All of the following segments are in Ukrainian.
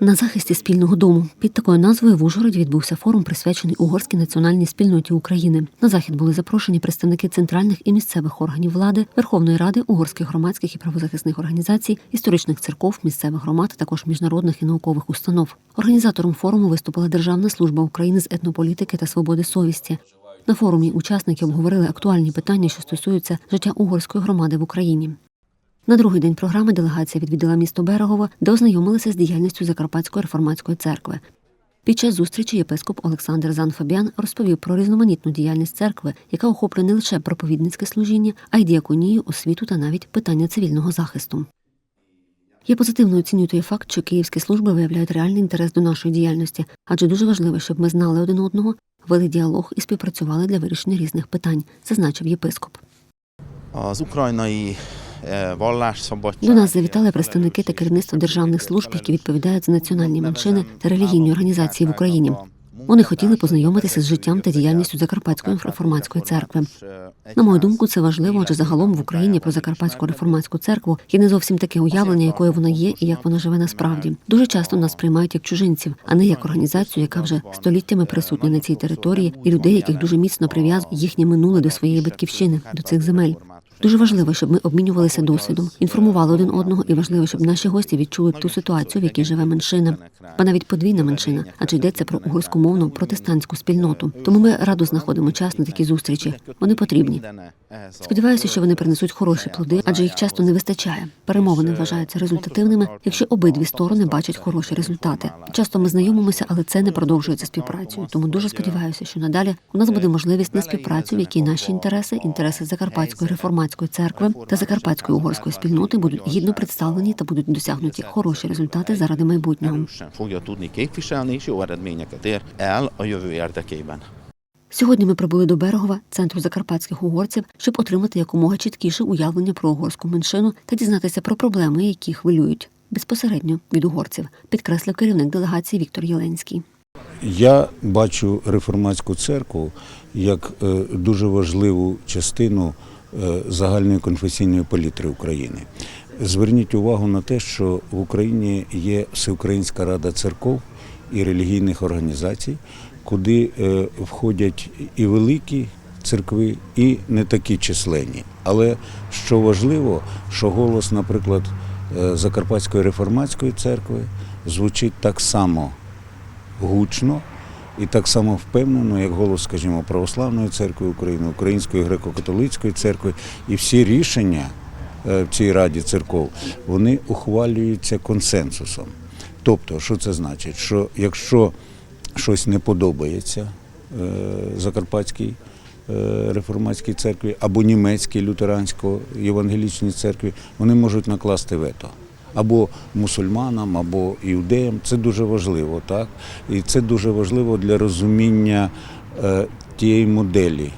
На захисті спільного дому під такою назвою в Ужгороді відбувся форум, присвячений угорській національній спільноті України. На захід були запрошені представники центральних і місцевих органів влади, Верховної Ради, угорських громадських і правозахисних організацій, історичних церков, місцевих громад, також міжнародних і наукових установ. Організатором форуму виступила Державна служба України з етнополітики та свободи совісті. На форумі учасники обговорили актуальні питання, що стосуються життя угорської громади в Україні. На другий день програми делегація відвідала місто Берегово, де ознайомилася з діяльністю Закарпатської реформатської церкви. Під час зустрічі єпископ Олександр Занфабіан розповів про різноманітну діяльність церкви, яка охоплює не лише проповідницьке служіння, а й діаконію, освіту та навіть питання цивільного захисту. Я позитивно оцінюю той факт, що київські служби виявляють реальний інтерес до нашої діяльності, адже дуже важливо, щоб ми знали один одного, вели діалог і співпрацювали для вирішення різних питань, зазначив єпископ. Eh, vallásszabadság. До нас завітали представники та керівництво державних служб, які відповідають за національні меншини та релігійні організації в Україні. Вони хотіли познайомитися з життям та діяльністю Закарпатської реформатської церкви. На мою думку, це важливо, адже загалом в Україні про Закарпатську реформатську церкву є не зовсім таке уявлення, якою вона є і як вона живе насправді. Дуже часто нас приймають як чужинців, а не як організацію, яка вже століттями присутня на цій території, і людей, яких дуже міцно прив'язує їхнє минуле до своєї батьківщини, до цих земель. Дуже важливо, щоб ми обмінювалися досвідом, інформували один одного, і важливо, щоб наші гості відчули ту ситуацію, в якій живе меншина, а навіть подвійна меншина, адже йдеться про угорськомовну протестантську спільноту. Тому ми радо знаходимо час на такі зустрічі. Вони потрібні. Сподіваюся, що вони принесуть хороші плоди, адже їх часто не вистачає. Перемовини вважаються результативними, якщо обидві сторони бачать хороші результати. Часто ми знайомимося, але це не продовжується співпрацею. Тому дуже сподіваюся, що надалі у нас буде можливість на співпрацю, в якій наші інтереси, інтереси Закарпатської реформатської церкви та Закарпатської угорської спільноти будуть гідно представлені та будуть досягнуті хороші результати заради майбутнього. Сьогодні ми прибули до Берегова, центру закарпатських угорців, щоб отримати якомога чіткіше уявлення про угорську меншину та дізнатися про проблеми, які хвилюють безпосередньо від угорців, підкреслив керівник делегації Віктор Єленський. Я бачу реформатську церкву як е, дуже важливу частину е, загальної конфесійної палітри України. Зверніть увагу на те, що в Україні є Всеукраїнська рада церков і релігійних організацій, куди е, входять і великі церкви, і не такі численні. Але що важливо, що голос, наприклад, е, Закарпатської реформатської церкви звучить так само гучно і так само впевнено, як голос, скажімо, Православної церкви України, Української греко-католицької церкви, і всі рішення е, в цій раді церков вони ухвалюються консенсусом. Тобто, що це значить? Що якщо щось не подобається е, Закарпатській е, реформатській церкві або німецькій лютерансько-євангелічній церкві, вони можуть накласти вето. Або мусульманам, або іудеям. Це дуже важливо, так? І це дуже важливо для розуміння е, тієї моделі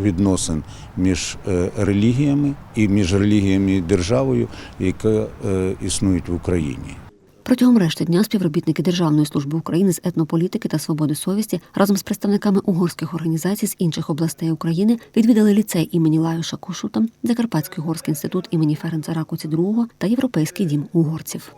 відносин між е, релігіями і між релігіями і державою, яка е, існують в Україні. Протягом решти дня співробітники Державної служби України з етнополітики та свободи совісті разом з представниками угорських організацій з інших областей України відвідали ліцей імені Лаюша Кошута, Закарпатський угорський інститут імені Ференца Ракуці II та Європейський дім угорців.